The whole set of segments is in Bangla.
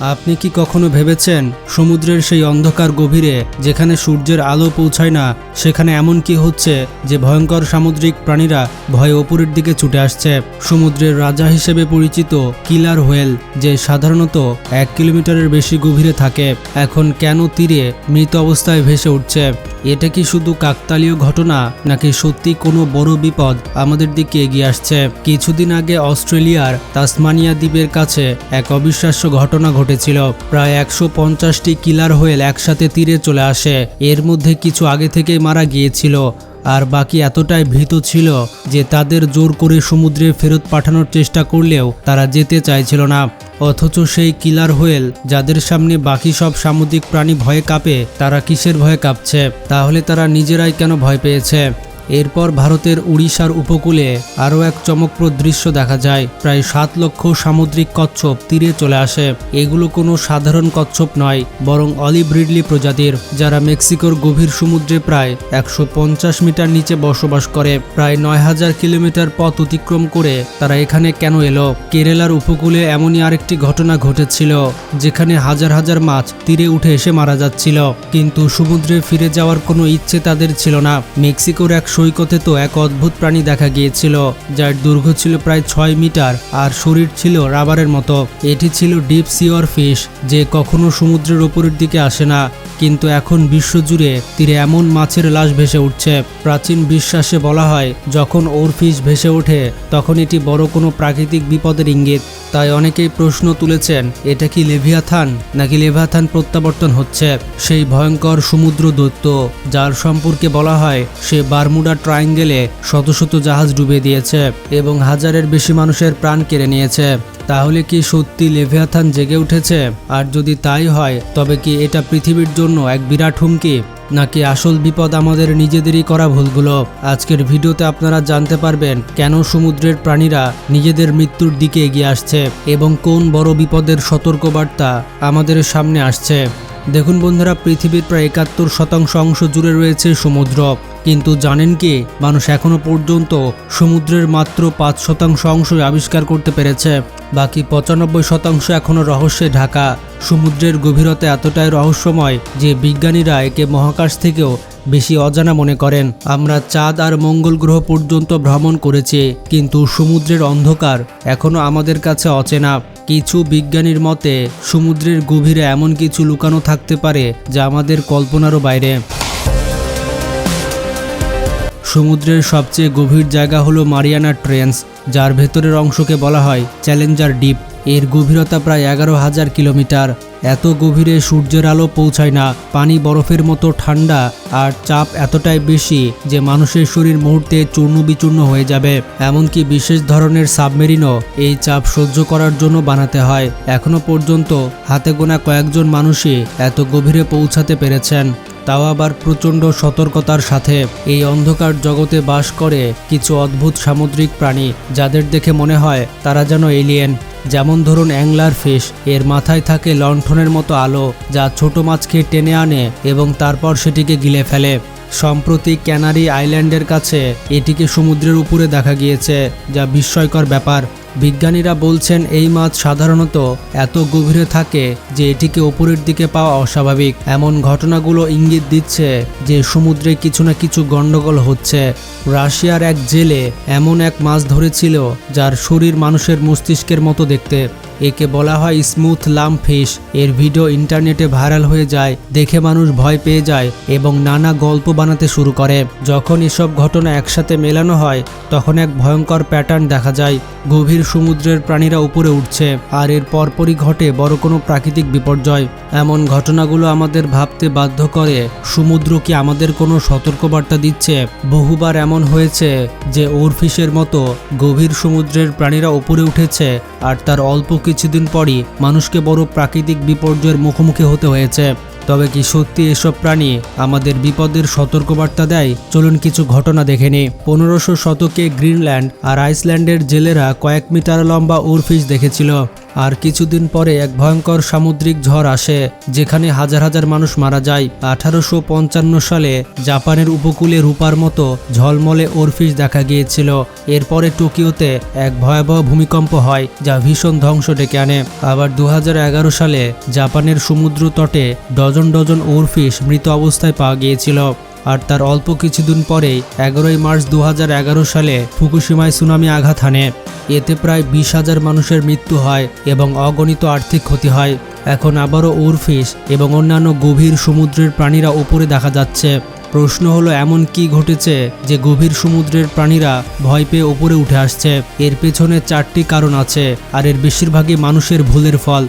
আপনি কি কখনো ভেবেছেন সমুদ্রের সেই অন্ধকার গভীরে যেখানে সূর্যের আলো পৌঁছায় না, সেখানে এমন কি হচ্ছে যে ভয়ঙ্কর সামুদ্রিক প্রাণীরা ভয়ে ওপরের দিকে ছুটে আসছে? সমুদ্রের রাজা হিসেবে পরিচিত কিলার হোয়েল, যে সাধারণত এক কিলোমিটারের বেশি গভীরে থাকে, এখন কেন তীরে মৃত অবস্থায় ভেসে উঠছে? এটা কি শুধু কাকতালীয় ঘটনা, নাকি সত্যি কোনো বড় বিপদ আমাদের দিকে এগিয়ে আসছে? কিছুদিন আগে অস্ট্রেলিয়ার তাসমানিয়া দ্বীপের কাছে এক অবিশ্বাস্য ঘটনা ঘটেছিল। প্রায় একশো পঞ্চাশটি কিলার হোয়েল একসাথে তীরে চলে আসে। এর মধ্যে কিছু আগে থেকেই মারা গিয়েছিল। আর বাকি এতটাই ভীত ছিল যে তাদের জোর করে সমুদ্রে ফেরত পাঠানোর চেষ্টা করলেও তারা যেতে চাইছিল না। অথচ সেই কিলার হোয়েল যাদের সামনে বাকি সব সামুদ্রিক প্রাণী ভয়ে কাঁপে, তারা কিসের ভয়ে কাঁপছে? তাহলে তারা নিজেরাই কেন ভয় পেয়েছে? এরপর ভারতের উড়িষ্যার উপকূলে আরও এক চমকপ্রদ দৃশ্য দেখা যায়। প্রায় সাত লক্ষ সামুদ্রিক কচ্ছপ তীরে চলে আসে। এগুলো কোনো সাধারণ কচ্ছপ নয়, বরং অলিভ রিডলি প্রজাতির, যারা মেক্সিকোর গভীর সমুদ্রে প্রায় একশো পঞ্চাশ মিটার নিচে বসবাস করে। প্রায় নয় হাজার কিলোমিটার পথ অতিক্রম করে তারা এখানে কেন এলো? কেরালার উপকূলে এমনই আরেকটি ঘটনা ঘটেছিল, যেখানে হাজার হাজার মাছ তীরে উঠে এসে মারা যাচ্ছিল। কিন্তু সমুদ্রে ফিরে যাওয়ার কোনো ইচ্ছে তাদের ছিল না। মেক্সিকোর এক সৈকতে তো এক অদ্ভুত প্রাণী দেখা গিয়েছিল, যার দৈর্ঘ্য ছিল প্রায় ছয় মিটার আর শরীর ছিল রাবারের মতো। এটি ছিল ডিপ সিওর ফিশ, যে কখনো সমুদ্রের ওপরের দিকে আসে না, কিন্তু এখন বিশ্বজুড়ে তীরে এমন মাছের লাশ ভেসে উঠছে। প্রাচীন বিশ্বাসে বলা হয়, যখন ওর ফিশ ভেসে ওঠে, তখন এটি বড় কোনো প্রাকৃতিক বিপদের ইঙ্গিত। তাই অনেকেই প্রশ্ন তুলেছেন, এটা কি লেভিয়াথান, নাকি লেভিয়াথান প্রত্যাবর্তন হচ্ছে? সেই ভয়ঙ্কর সমুদ্র দৈত্য যার সম্পর্কে বলা হয়, সে বারমুডা ট্রায়াঙ্গেলে শত শত জাহাজ ডুবে দিয়েছে এবং হাজারের বেশি মানুষের প্রাণ কেড়ে নিয়েছে। তাহলে কি সত্যি লেভিয়াথান জেগে উঠেছে? আর যদি তাই হয়, তবে কি এটা পৃথিবীর জন্য এক বিরাট হুমকি? নাকি আসল বিপদ আমাদের নিজেদেরই করা ভুলগুলো? আজকের ভিডিওতে আপনারা জানতে পারবেন কেন সমুদ্রের প্রাণীরা নিজেদের মৃত্যুর দিকে এগিয়ে আসছে এবং কোন বড় বিপদের সতর্কবার্তা আমাদের সামনে আসছে। দেখুন বন্ধুরা, পৃথিবীর প্রায় একাত্তর শতাংশ অংশ জুড়ে রয়েছে সমুদ্র। কিন্তু জানেন কি, মানুষ এখনও পর্যন্ত সমুদ্রের মাত্র পাঁচ শতাংশ অংশই আবিষ্কার করতে পেরেছে। বাকি পঁচানব্বই শতাংশ এখনও রহস্যে ঢাকা। সমুদ্রের গভীরতা এতটাই রহস্যময় যে বিজ্ঞানীরা একে মহাকাশ থেকেও বেশি অজানা মনে করেন। আমরা চাঁদ আর মঙ্গল গ্রহ পর্যন্ত ভ্রমণ করেছি, কিন্তু সমুদ্রের অন্ধকার এখনও আমাদের কাছে অচেনা। কিছু বিজ্ঞানীর মতে সমুদ্রের গভীরে এমন কিছু লুকানো থাকতে পারে যা আমাদের কল্পনারও বাইরে। সমুদ্রের সবচেয়ে গভীর জায়গা হলো মারিয়ানা ট্রেন্স, যার ভেতরের অংশকে বলা হয় চ্যালেঞ্জার ডিপ এর গভীরতা প্রায় এগারো হাজার কিলোমিটার। এত গভীরে সূর্যের আলো পৌঁছায় না। পানি বরফের মতো ঠান্ডা আর চাপ এতটাই বেশি যে মানুষের শরীর মুহূর্তে চূর্ণ বিচূর্ণ হয়ে যাবে। এমনকি বিশেষ ধরনের সাবমেরিনও এই চাপ সহ্য করার জন্য বানাতে হয়। এখনও পর্যন্ত হাতে গোনা কয়েকজন মানুষই এত গভীরে পৌঁছাতে পেরেছেন। তাও আবার প্রচণ্ড সতর্কতার সাথে। এই অন্ধকার জগতে বাস করে কিছু অদ্ভুত সামুদ্রিক প্রাণী, যাদের দেখে মনে হয় তারা যেন এলিয়েন যেমন ধরুন অ্যাংলার ফিশ এর মাথায় থাকে লণ্ঠনের মতো আলো, যা ছোট মাছকে টেনে আনে এবং তারপর সেটিকে গিলে ফেলে। সম্প্রতি ক্যানারি আইল্যান্ডের কাছে এটিকে সমুদ্রের উপরে দেখা গিয়েছে, যা বিস্ময়কর ব্যাপার। বিজ্ঞানীরা বলছেন এই মাছ সাধারণত এত গভীরে থাকে যে এটিকে ওপরের দিকে পাওয়া অস্বাভাবিক। এমন ঘটনাগুলো ইঙ্গিত দিচ্ছে যে সমুদ্রে কিছু না কিছু গণ্ডগোল হচ্ছে। রাশিয়ার এক জেলে এমন এক মাছ ধরেছিল যার শরীর মানুষের মস্তিষ্কের মতো দেখতে। একে বলা হয় স্মুথ লাম ফিশ এর ভিডিও ইন্টারনেটে ভাইরাল হয়ে যায়, দেখে মানুষ ভয় পেয়ে যায় এবং নানা গল্প বানাতে শুরু করে। যখন এসব ঘটনা একসাথে মেলানো হয়, তখন এক ভয়ঙ্কর প্যাটার্ন দেখা যায়। গভীর সমুদ্রের প্রাণীরা উপরে উঠছে, আর এর পরপরই ঘটে বড় কোনো প্রাকৃতিক বিপর্যয়। এমন ঘটনাগুলো আমাদের ভাবতে বাধ্য করে, সমুদ্র কি আমাদের কোনো সতর্কবার্তা দিচ্ছে? বহুবার এমন হয়েছে যে ওরফিশের মতো গভীর সমুদ্রের প্রাণীরা উপরে উঠেছে, আর তার অল্প কিছুদিন পরই মানুষকে বড় প্রাকৃতিক বিপর্যয়ের মুখোমুখি হতে হয়েছে। তবে কি সত্যি এসব প্রাণী আমাদের বিপদের সতর্কবার্তা দেয়? চলুন কিছু ঘটনা দেখে নিই। পনেরোশো শতকে গ্রিনল্যান্ড আর আইসল্যান্ডের জেলেরা কয়েক মিটার লম্বা উরফিস দেখেছিল। আর কিছুদিন পরে এক ভয়ঙ্কর সামুদ্রিক ঝড় আসে, যেখানে হাজার হাজার মানুষ মারা যায়। আঠারোশো পঞ্চান্ন সালে জাপানের উপকূলে রূপার মতো ঝলমলে ওরফিস দেখা গিয়েছিল। এরপরে টোকিওতে এক ভয়াবহ ভূমিকম্প হয়, যা ভীষণ ধ্বংস ডেকে আনে। আবার দু হাজার এগারো সালে জাপানের সমুদ্র তটে ডজন ডজন ওরফিস মৃত অবস্থায় পাওয়া গিয়েছিল। আর তার অল্প কিছুদিন পরেই এগারোই মার্চ দু হাজার এগারো সালে ফুকুশিমায় সুনামি আঘাত হানে। এতে প্রায় বিশ হাজার মানুষের মৃত্যু হয় এবং অগণিত আর্থিক ক্ষতি হয়। এখন আবারও ওরফিস এবং অন্যান্য গভীর সমুদ্রের প্রাণীরা উপরে দেখা যাচ্ছে। প্রশ্ন হলো, এমন কি ঘটেছে যে গভীর সমুদ্রের প্রাণীরা ভয় পেয়ে উপরে উঠে আসছে? এর পেছনে চারটি কারণ আছে, আর এর বেশিরভাগই মানুষের ভুলের ফল।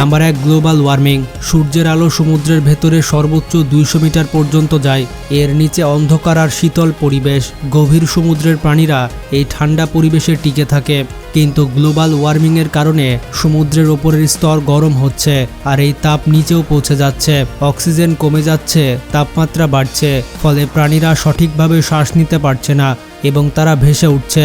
নাম্বার এক গ্লোবাল ওয়ার্মিং। সূর্যের আলো সমুদ্রের ভেতরে সর্বোচ্চ দুইশো মিটার পর্যন্ত যায়। এর নিচে অন্ধকার আর শীতল পরিবেশ। গভীর সমুদ্রের প্রাণীরা এই ঠান্ডা পরিবেশে টিকে থাকে। কিন্তু গ্লোবাল ওয়ার্মিংয়ের কারণে সমুদ্রের ওপরের স্তর গরম হচ্ছে আর এই তাপ নিচেও পৌঁছে যাচ্ছে। অক্সিজেন কমে যাচ্ছে, তাপমাত্রা বাড়ছে, ফলে প্রাণীরা সঠিকভাবে শ্বাস নিতে পারছে না এবং তারা ভেসে উঠছে।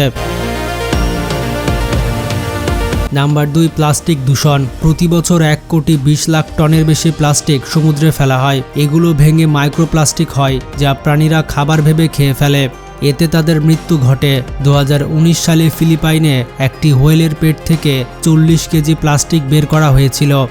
নাম্বার দুই প্লাস্টিক দূষণ। প্রতি বছর এক কোটি বিশ লাখ টনের বেশি প্লাস্টিক সমুদ্রে ফেলা হয়। এগুলো ভেঙে মাইক্রোপ্লাস্টিক হয়, যা প্রাণীরা খাবার ভেবে খেয়ে ফেলে। এতে তাদের মৃত্যু ঘটে। দু হাজার উনিশ সালে ফিলিপাইনে একটি হোয়েলের পেট থেকে চল্লিশ কেজি প্লাস্টিক বের করা হয়েছিল।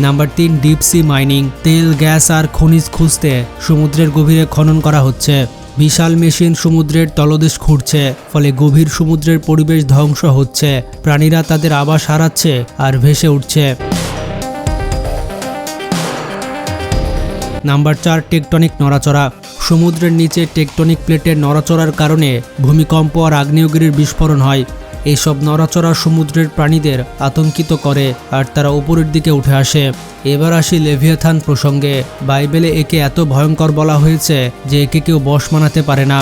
নাম্বার তিন ডিপ সি মাইনিং তেল গ্যাস আর খনিজ খুঁজতে সমুদ্রের গভীরে খনন করা হচ্ছে। বিশাল মেশিন সমুদ্রের তলদেশ খুঁড়ছে, ফলে গভীর সমুদ্রের পরিবেশ ধ্বংস হচ্ছে। প্রাণীরা তাদের আবাস হারাচ্ছে আর ভেসে উঠছে। নাম্বার চার, টেকটনিক নড়াচড়া। সমুদ্রের নিচে টেকটনিক প্লেটের নড়াচড়ার কারণে ভূমিকম্প আর আগ্নেয়গিরির বিস্ফোরণ হয়। এইসব নড়াচড়া সমুদ্রের প্রাণীদের আতঙ্কিত করে আর তারা উপরের দিকে উঠে আসে। এবার আসি লেভিয়াথান প্রসঙ্গে। বাইবেলে একে এত ভয়ঙ্কর বলা হয়েছে যে একে কেউ বশ মানাতে পারে না।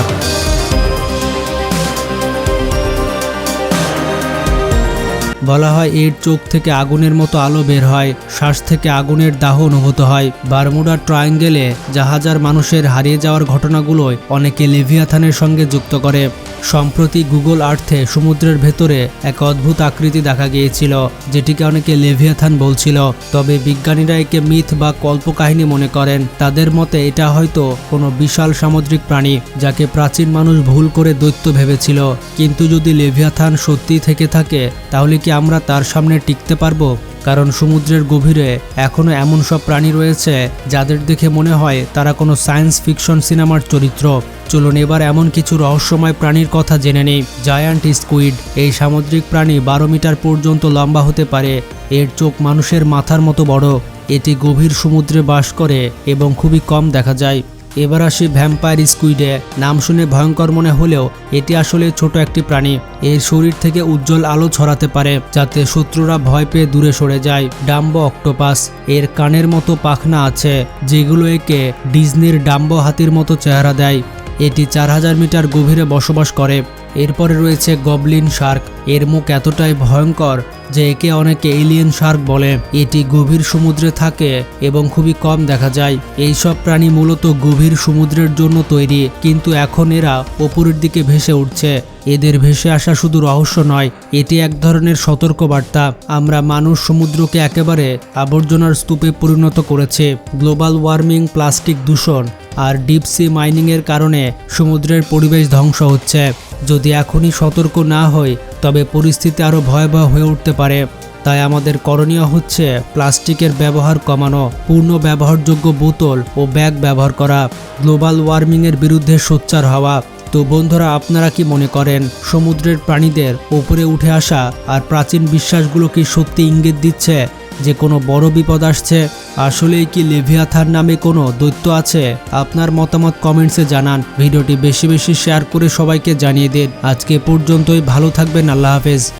বলা হয় এর চোখ থেকে আগুনের মতো আলো বের হয়, শ্বাস থেকে আগুনের দাহ অনুভূত হয়। বারমুডা ট্রায়াঙ্গেলে জাহাজার মানুষের হারিয়ে যাওয়ার ঘটনাগুলোয় অনেকে লেভিয়াথানের সঙ্গে যুক্ত করে। সম্প্রতি গুগল আর্থে সমুদ্রের ভেতরে এক অদ্ভুত আকৃতি দেখা গিয়েছিল, যেটিকে অনেকে লেভিয়াথান বলছিল। তবে বিজ্ঞানীরা একে মিথ বা কল্পকাহিনী মনে করেন। তাদের মতে এটা হয়তো কোনো বিশাল সামুদ্রিক প্রাণী, যাকে প্রাচীন মানুষ ভুল করে দৈত্য ভেবেছিল। কিন্তু যদি লেভিয়াথান সত্যি থেকে থাকে, তাহলে কি আমরা তার সামনে টিকতে পারব? কারণ সমুদ্রের গভীরে এখনও এমন সব প্রাণী রয়েছে যাদের দেখে মনে হয় তারা কোনো সায়েন্স ফিকশন সিনেমার চরিত্র। চলুন এবার এমন কিছু রহস্যময় প্রাণীর কথা জেনে নেই। জায়ান্ট স্কুইড এই সামুদ্রিক প্রাণী বারো মিটার পর্যন্ত লম্বা হতে পারে। এর চোখ মানুষের মাথার মতো বড়। এটি গভীর সমুদ্রে বাস করে এবং খুবই কম দেখা যায়। এবার আসি ভ্যাম্পায়ার স্কুইডে নাম শুনে ভয়ঙ্কর মনে হলেও এটি আসলে ছোট একটি প্রাণী। এর শরীর থেকে উজ্জ্বল আলো ছড়াতে পারে, যাতে শত্রুরা ভয় পেয়ে দূরে সরে যায়। ডাম্বো অক্টোপাস, এর কানের মতো পাখনা আছে, যেগুলো একে ডিজনির ডাম্বো হাতির মতো চেহারা দেয়। এটি চার হাজার মিটার গভীরে বসবাস করে। এরপরে রয়েছে গবলিন শার্ক। এর মুখ এতটাই ভয়ঙ্কর যে একে অনেকে এলিয়েন শার্ক বলে। এটি গভীর সমুদ্রে থাকে এবং খুবই কম দেখা যায়। এই সব প্রাণী মূলত গভীর সমুদ্রের জন্য তৈরি, কিন্তু এখন এরা ওপরের দিকে ভেসে উঠছে। এদের ভেসে আসা শুধু রহস্য নয়, এটি এক ধরনের সতর্কবার্তা। আমরা মানুষ সমুদ্রকে একেবারে আবর্জনার স্তূপে পরিণত করেছে। গ্লোবাল ওয়ার্মিং, প্লাস্টিক দূষণ আর ডিপ সি মাইনিংয়ের কারণে সমুদ্রের পরিবেশ ধ্বংস হচ্ছে। যদি এখনই সতর্ক না হই, তবে পরিস্থিতি আরও ভয়াবহ হয়ে উঠতে পারে। তাই আমাদের করণীয় হচ্ছে প্লাস্টিকের ব্যবহার কমানো, পূর্ণ ব্যবহারযোগ্য বোতল ও ব্যাগ ব্যবহার করা, গ্লোবাল ওয়ার্মিংয়ের বিরুদ্ধে সোচ্চার হওয়া। তো বন্ধুরা, আপনারা কি মনে করেন, সমুদ্রের প্রাণীদের ওপরে উঠে আসা আর প্রাচীন বিশ্বাসগুলো কি সত্যি ইঙ্গিত দিচ্ছে যে কোনো বড় বিপদ আসছে? আসলেই কি লেভিয়াথার নামে কোনো দৈত্য আছে? আপনার মতামত কমেন্টসে জানান। ভিডিওটি বেশি বেশি শেয়ার করে সবাইকে জানিয়ে দিন। আজকে পর্যন্তই ভালো থাকবেন। আল্লাহ হাফেজ।